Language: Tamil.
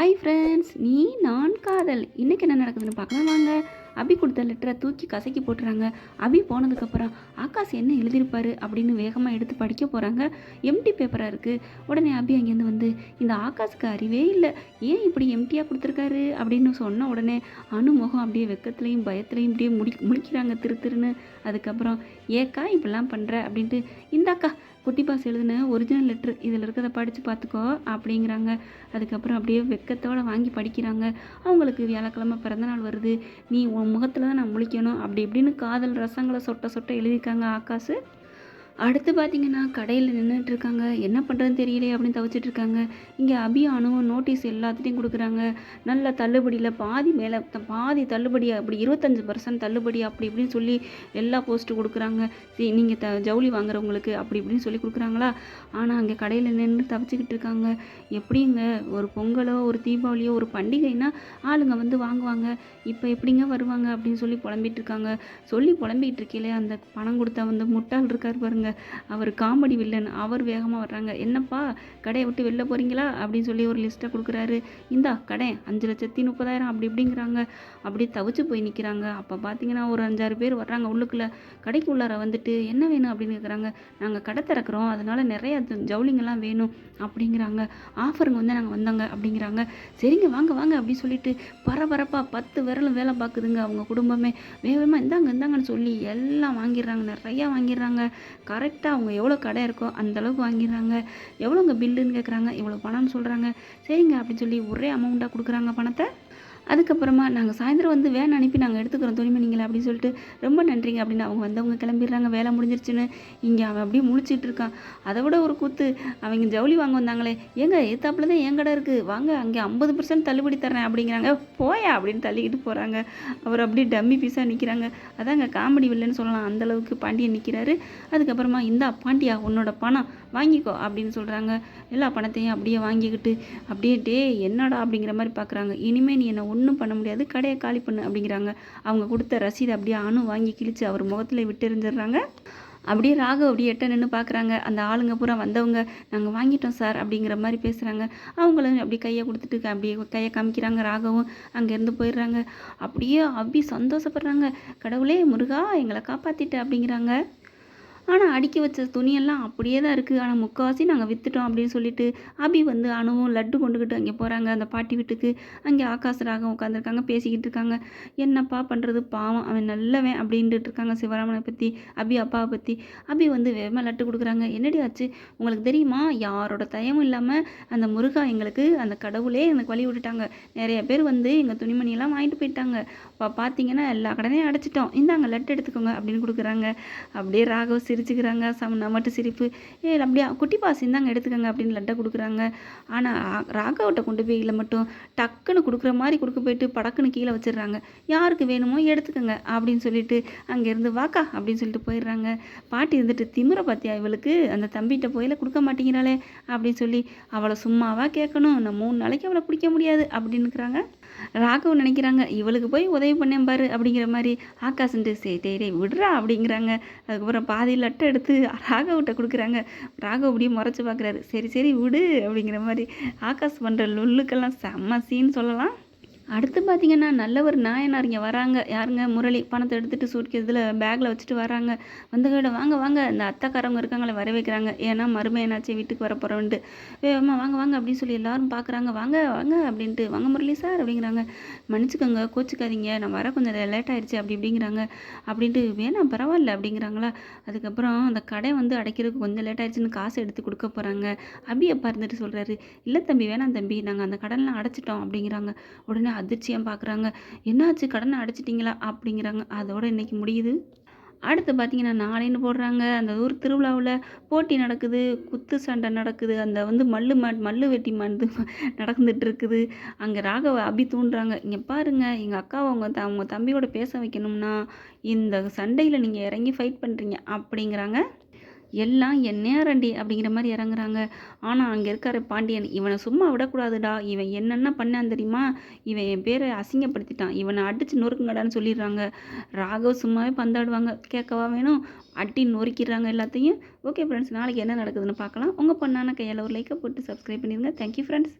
ஹாய் ஃப்ரெண்ட்ஸ் நீ நான் காதல். இன்றைக்கி என்ன நடக்குதுன்னு பார்க்கலாம். வாங்க. அபி கொடுத்த லெட்டரை தூக்கி கசக்கி போட்டுறாங்க. அபி போனதுக்கப்புறம் ஆகாஷ் என்ன எழுதியிருப்பாரு? அப்படின்னு வேகமாக எடுத்து படிக்க போகிறாங்க எம்டி பேப்பராக இருக்குது உடனே அபி அங்கேருந்து வந்து இந்த ஆகாஷ்க்கு அறிவே இல்லை. ஏன் இப்படி எம்டியாக கொடுத்துருக்காரு? அப்படின்னு சொன்ன உடனே அணுமுகம் அப்படியே வெக்கத்துலேயும் பயத்துலேயும் இப்படியே முடி முழிக்கிறாங்க. திரு திருன்னு. அதுக்கப்புறம் ஏக்கா இப்படிலாம் பண்ணுற அப்படின்ட்டு இந்தாக்கா குட்டி பாஸ் எழுதின ஒரிஜினல் லெட்ரு இதில் இருக்கிறத படித்து பார்த்துக்கோ அப்படிங்கிறாங்க. அதுக்கப்புறம் அப்படியே வெக்கத்தோடு வாங்கி படிக்கிறாங்க. அவங்களுக்கு வியாழக்கிழமை பிறந்தநாள் வருது. நீ உன் முகத்தில் தான் நான் முழிக்கணும். அப்படி இப்படின்னு காதல் ரசங்களை சொட்ட சொட்ட எழுதியிருக்காங்க ஆகாசு அடுத்து பார்த்தீங்கன்னா கடையில் நின்றுட்டு இருக்காங்க என்ன பண்ணுறதுன்னு தெரியலையே அப்படின்னு தவிச்சிட்டு இருக்காங்க இங்கே அபி அணுவும் நோட்டீஸ் எல்லாத்துட்டையும் கொடுக்குறாங்க. நல்ல தள்ளுபடியில் பாதி மேலே பாதி தள்ளுபடி அப்படி இருபத்தஞ்சி பர்சன்ட் தள்ளுபடி அப்படி இப்படின்னு சொல்லி எல்லா போஸ்ட்டு கொடுக்குறாங்க. சரி நீங்கள் த ஜவுளி வாங்குறவங்களுக்கு அப்படி இப்படின்னு சொல்லி கொடுக்குறாங்களா? ஆனால் அங்கே கடையில் நின்று தவிச்சிக்கிட்டு இருக்காங்க எப்படிங்க? ஒரு பொங்கலோ ஒரு தீபாவளியோ ஒரு பண்டிகைனா ஆளுங்க வந்து வாங்குவாங்க. இப்போ எப்படிங்க வருவாங்க அப்படின்னு சொல்லி புலம்பிகிட்டு இருக்காங்க சொல்லி புலம்பிகிட்டு இருக்கையிலே அந்த பணம் கொடுத்தா வந்து முட்டாள் இருக்கார் பாருங்க. அவர் காமெடி வில்லன் அவர் வேகமாக வர்றாங்க. என்னப்பா கடையை விட்டு வெளில போகிறீங்களா அப்படின்னு சொல்லி ஒரு லிஸ்ட்டை கொடுக்குறாரு. இந்தா கடை அஞ்சு லட்சத்தி முப்பதாயிரம் அப்படி இப்படிங்கிறாங்க. அப்படி தவிச்சு போய் நிற்கிறாங்க அப்போ பார்த்தீங்கன்னா ஒரு அஞ்சாறு பேர் வர்றாங்க உள்ளுக்குள்ளே. கடைக்கு உள்ளார வந்துட்டு என்ன வேணும்? அப்படின்னு கேட்குறாங்க நாங்கள் கடை திறக்கிறோம். அதனால் நிறைய ஜவுளிங்கெல்லாம் வேணும். அப்படிங்கிறாங்க. ஆஃபருங்க வந்து நாங்கள் வந்தாங்க. அப்படிங்கிறாங்க. சரிங்க வாங்க வாங்க. அப்படின்னு சொல்லிட்டு பரபரப்பாக பத்து விரலும் வேலை பார்க்குதுங்க அவங்க குடும்பமே. வேகமாக இந்தாங்க இந்தாங்கன்னு சொல்லி எல்லாம் வாங்கிடுறாங்க. நிறையா வாங்கிடுறாங்க. கரெக்டாக அவங்க எவ்வளோ கடை இருக்கோ அந்தளவுக்கு வாங்கிடுறாங்க. எவ்வளோங்க பில்லுன்னு கேட்குறாங்க இவ்வளோ பணம்னு சொல்கிறாங்க சரிங்க அப்படின்னு சொல்லி ஒரே அமௌண்ட்டாக கொடுக்குறாங்க பணத்தை. அதுக்கப்புறமா நாங்கள் சாயந்தரம் வந்து வேன் அனுப்பி நாங்கள் எடுத்துக்கிறோம் துணிமணிங்களை அப்படின்னு சொல்லிட்டு ரொம்ப நன்றிங்க அப்படின்னு அவங்க வந்தவங்க கிளம்பிடுறாங்க வேலை முடிஞ்சிருச்சுன்னு. இங்கே அவன் அப்படியே முழிச்சிட்டு இருக்கான். அதை விட ஒரு கூத்து அவங்க ஜவுளி வாங்க வந்தாங்களே ஏங்க ஏத்தாப்புல தான் என் கடை இருக்குது வாங்க அங்கே ஐம்பது பர்சன்ட் தள்ளுபடி தரேன் அப்படிங்கிறாங்க. போயா அப்படின்னு தள்ளிக்கிட்டு போகிறாங்க அவர் அப்படியே டம்மி பீஸாக நிற்கிறாங்க அதாங்க காமெடி வில்லைன்னு சொல்லலாம். அந்தளவுக்கு பாண்டியன் நிற்கிறாரு அதுக்கப்புறமா இந்தா பாண்டியா உன்னோட பணம் வாங்கிக்கோ அப்படின்னு சொல்கிறாங்க எல்லா பணத்தையும் அப்படியே வாங்கிக்கிட்டு அப்படியே டே என்னடா அப்படிங்கிற மாதிரி பார்க்குறாங்க இனிமேல் நீ என்னை ஒன்றும் பண்ண முடியாது கடையை காலி பண்ணு அப்படிங்கிறாங்க. அவங்க கொடுத்த ரசீது அப்படியே அணு வாங்கி கிழிச்சு அவர் முகத்தில் விட்டுறிஞ்சிடுறாங்க அப்படியே ராகு அப்படியே எட்ட நின்று பார்க்குறாங்க அந்த ஆளுங்க பூரா வந்தவங்க நாங்கள் வாங்கிட்டோம் சார் அப்படிங்கிற மாதிரி பேசுகிறாங்க அவங்களும் அப்படி கையை கொடுத்துட்டு அப்படியே கையை காமிக்கிறாங்க ராகவும். அங்கேருந்து போயிடுறாங்க. அப்படியே அப்படி சந்தோஷப்படுறாங்க. கடவுளே முருகா எங்களை காப்பாற்றிட்ட அப்படிங்கிறாங்க. ஆனால் அடுக்கி வச்ச துணியெல்லாம் அப்படியே தான் இருக்குது ஆனால் முக்கால்வாசி நாங்கள் விற்றுட்டோம் அப்படின்னு சொல்லிட்டு அபி வந்து அணுவும் லட்டு கொண்டுக்கிட்டு அங்கே போகிறாங்க அந்த பாட்டி வீட்டுக்கு அங்கே ஆகாசராக உட்காந்துருக்காங்க பேசிக்கிட்டு இருக்காங்க. என்னப்பா பண்ணுறது பாவம் அவன் நல்லவன் அப்படின்ட்டு இருக்காங்க சிவராமனை பற்றி அபி அப்பாவை பற்றி அபி வந்து வேகமாக லட்டு கொடுக்குறாங்க. என்னடி ஆச்சு? உங்களுக்கு தெரியுமா? யாரோட தயமும் இல்லாமல் அந்த முருகா எங்களுக்கு அந்த கடவுளே எனக்கு வழி விட்டுட்டாங்க. நிறைய பேர் வந்து எங்கள் துணிமணியெல்லாம் வாங்கிட்டு போயிட்டாங்க. இப்போ பார்த்தீங்கன்னா எல்லா கடனையும் அடைச்சிட்டோம். இந்தாங்க லட்டு எடுத்துக்கோங்க அப்படின்னு கொடுக்குறாங்க. அப்படியே ராகவ சிரிச்சுக்கிறாங்க. சம் நமட்டு சிரிப்பு. ஏ அப்படியே? குட்டி பாசி இருந்தாங்க எடுத்துக்கோங்க அப்படின்னு லட்டை கொடுக்குறாங்க. ஆனால் ராகவட்டை கொண்டு போய் இல்லை மட்டும் டக்குன்னு கொடுக்குற மாதிரி கொடுக்க போயிட்டு படக்குன்னு கீழே வச்சிடுறாங்க. யாருக்கு வேணுமோ எடுத்துக்கோங்க அப்படின்னு சொல்லிட்டு அங்கேருந்து வாக்கா அப்படின்னு சொல்லிட்டு போயிடுறாங்க. பாட்டி இருந்துட்டு திமிர பார்த்தியா இவளுக்கு? அந்த தம்பிகிட்ட போயில கொடுக்க மாட்டேங்கிறாளே அப்படின்னு சொல்லி அவளை சும்மாவாக கேட்கணும்? நான் மூணு நாளைக்கு அவளை பிடிக்க முடியாது அப்படின்னுக்குறாங்க ராகவ் நினைக்கிறாங்க இவளுக்கு போய் உதவி பண்ணேன் பாரு அப்படிங்கிற மாதிரி ஆகாசுன்ட்டு சரி டே விடுறா அப்படிங்கிறாங்க. அதுக்கப்புறம் பாதி லட்டை எடுத்து ராகவ்கிட்ட கொடுக்குறாங்க. ராகவ் அப்படியே முறைச்சி பார்க்குறாரு. சரி சரி விடு அப்படிங்கிற மாதிரி ஆகாஷ் பண்ணுற லுல்லுக்கெல்லாம் செம்ம சீன் சொல்லலாம். அடுத்து பார்த்தீங்கன்னா நல்லவர் நாயனார் இங்கே வராங்க. யாருங்க? முரளி. பணத்தை எடுத்துகிட்டு சூட்கேஸில் பேக்கில் வச்சுட்டு வராங்க. வந்துக்கிட்ட வாங்க வாங்க. இந்த அத்தைக்காரவங்க இருக்காங்களே வர வைக்கிறாங்க. ஏன்னா மருமை என்னாச்சு? வீட்டுக்கு வர போகிறோன்ட்டு வேகமாக வாங்க வாங்க அப்படின்னு சொல்லி எல்லாரும் பார்க்குறாங்க வாங்க வாங்க அப்படின்ட்டு. வாங்க முரளி சார் அப்படிங்கிறாங்க. மன்னிச்சுக்கோங்க கோச்சிக்காதீங்க. நான் வர கொஞ்சம் லேட் ஆயிடுச்சு அப்படி அப்படிங்கிறாங்க அப்படின்ட்டு வேணாம் பரவாயில்ல அப்படிங்கிறாங்களா. அதுக்கப்புறம் அந்த கடை வந்து அடைக்கிறதுக்கு கொஞ்சம் லேட் ஆயிடுச்சுன்னு காசு எடுத்து கொடுக்க போகிறாங்க அபி அப்பா இருந்துட்டு சொல்கிறாரு இல்லை தம்பி வேணாம் தம்பி. நாங்கள் அந்த கடன்லாம் அடைச்சிட்டோம் அப்படிங்கிறாங்க. உடனே அதிர்ச்சியாக பார்க்குறாங்க என்னாச்சு? கடனை அடைச்சிட்டிங்களா? அப்படிங்கிறாங்க. அதோட இன்னைக்கு முடியுது. அடுத்து பார்த்தீங்கன்னா நாளைன்னு போடுறாங்க. அந்த ஊர் திருவிழாவில் போட்டி நடக்குது. குத்து சண்டை நடக்குது. அந்த வந்து மல்லு ம மல்லு வெட்டி மந்து நடந்துட்டு இருக்குது. அங்கே ராகவ அபி தூண்டுறாங்க. இங்கே பாருங்கள் எங்கள் அக்காவை அவங்க த அவங்க தம்பியோட பேச வைக்கணும்னா இந்த சண்டையில் நீங்கள் இறங்கி ஃபைட் பண்ணுறீங்க அப்படிங்கிறாங்க. எல்லாம் என் நேரண்டி அப்படிங்கிற மாதிரி இறங்குறாங்க. ஆனால் அங்கே இருக்கார் பாண்டியன். இவனை சும்மா விடக்கூடாதுடா. இவன் என்னென்ன பண்ணான் தெரியுமா? இவன் என் பேரை அசிங்கப்படுத்திட்டான். இவனை அடித்து நொறுக்குங்கடான்னு சொல்லிடுறாங்க. ராகவ் சும்மாவே பந்தாடுவாங்க. கேட்கவா வேணும்? அட்டி நொறுக்கிடுறாங்க எல்லாத்தையும். ஓகே ஃப்ரெண்ட்ஸ் நாளைக்கு என்ன நடக்குதுன்னு பார்க்கலாம். உங்கள் பொண்ணான கையால் ஒரு லைக்கை போட்டு சப்ஸ்கிரைப் பண்ணிடுங்க. Thank you friends